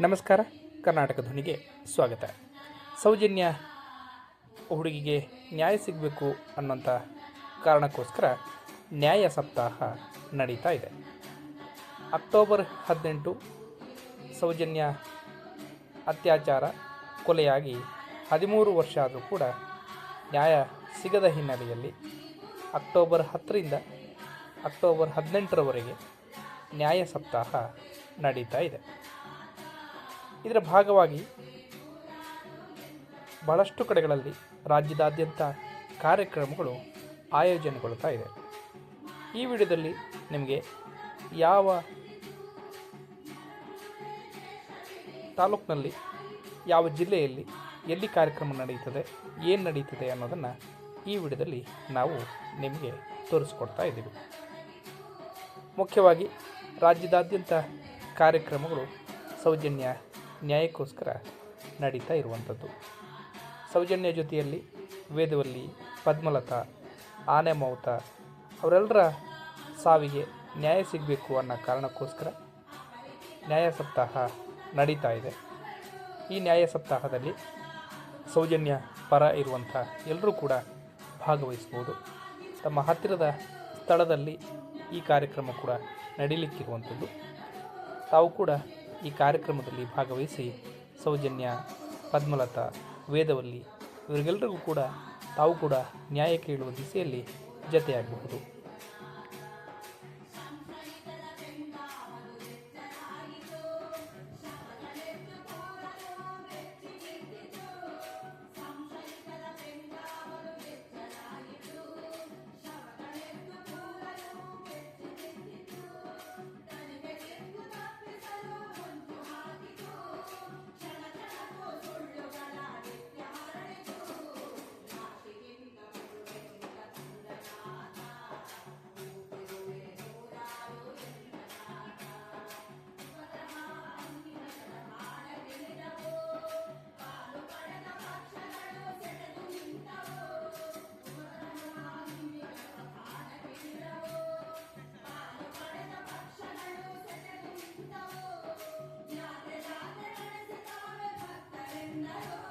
ನಮಸ್ಕಾರ, ಕರ್ನಾಟಕ ಧ್ವನಿಗೆ ಸ್ವಾಗತ. ಸೌಜನ್ಯ ಹುಡುಗಿಗೆ ನ್ಯಾಯ ಸಿಗಬೇಕು ಅನ್ನೋಂಥ ಕಾರಣಕ್ಕೋಸ್ಕರ ನ್ಯಾಯ ಸಪ್ತಾಹ ನಡೀತಾ ಇದೆ. ಅಕ್ಟೋಬರ್ ಹದಿನೆಂಟು ಸೌಜನ್ಯ ಅತ್ಯಾಚಾರ ಕೊಲೆಯಾಗಿ ಹದಿಮೂರು ವರ್ಷ ಆದರೂ ಕೂಡ ನ್ಯಾಯ ಸಿಗದ ಹಿನ್ನೆಲೆಯಲ್ಲಿ ಅಕ್ಟೋಬರ್ ಹತ್ತರಿಂದ ಅಕ್ಟೋಬರ್ ಹದಿನೆಂಟರವರೆಗೆ ನ್ಯಾಯ ಸಪ್ತಾಹ ನಡೀತಾ ಇದೆ. ಇದರ ಭಾಗವಾಗಿ ಬಹಳಷ್ಟು ಕಡೆಗಳಲ್ಲಿ ರಾಜ್ಯದಾದ್ಯಂತ ಕಾರ್ಯಕ್ರಮಗಳು ಆಯೋಜನೆಗೊಳ್ತಾ ಇದೆ. ಈ ವಿಡಿಯೋದಲ್ಲಿ ನಿಮಗೆ ಯಾವ ತಾಲೂಕಿನಲ್ಲಿ ಯಾವ ಜಿಲ್ಲೆಯಲ್ಲಿ ಎಲ್ಲಿ ಕಾರ್ಯಕ್ರಮ ನಡೆಯುತ್ತದೆ, ಏನು ನಡೀತದೆ ಅನ್ನೋದನ್ನು ಈ ವಿಡಿಯೋದಲ್ಲಿ ನಾವು ನಿಮಗೆ ತೋರಿಸ್ಕೊಡ್ತಾ ಇದ್ದೀವಿ. ಮುಖ್ಯವಾಗಿ ರಾಜ್ಯದಾದ್ಯಂತ ಕಾರ್ಯಕ್ರಮಗಳು ಸೌಜನ್ಯ ನ್ಯಾಯಕ್ಕೋಸ್ಕರ ನಡೀತಾ ಇರುವಂಥದ್ದು. ಸೌಜನ್ಯ ಜೊತೆಯಲ್ಲಿ ವೇದವಲ್ಲಿ ಪದ್ಮಲತಾ, ಆನೆ ಮೌತ ಅವರೆಲ್ಲರ ಸಾವಿಗೆ ನ್ಯಾಯ ಸಿಗಬೇಕು ಅನ್ನೋ ಕಾರಣಕ್ಕೋಸ್ಕರ ನ್ಯಾಯ ಸಪ್ತಾಹ ನಡೀತಾ ಇದೆ. ಈ ನ್ಯಾಯ ಸಪ್ತಾಹದಲ್ಲಿ ಸೌಜನ್ಯ ಪರ ಇರುವಂಥ ಎಲ್ಲರೂ ಕೂಡ ಭಾಗವಹಿಸ್ಬೋದು. ತಮ್ಮ ಹತ್ತಿರದ ಸ್ಥಳದಲ್ಲಿ ಈ ಕಾರ್ಯಕ್ರಮ ಕೂಡ ನಡೀಲಿಕ್ಕಿರುವಂಥದ್ದು. ತಾವು ಕೂಡ ಈ ಕಾರ್ಯಕ್ರಮದಲ್ಲಿ ಭಾಗವಹಿಸಿ ಸೌಜನ್ಯ ಪದ್ಮಲತಾ ವೇದವಲ್ಲಿ ಇವರಿಗೆಲ್ಲರಿಗೂ ಕೂಡ ತಾವು ಕೂಡ ನ್ಯಾಯ ಕೇಳುವ ದಿಸೆಯಲ್ಲಿ ಜತೆಯಾಗಬಹುದು. Yeah.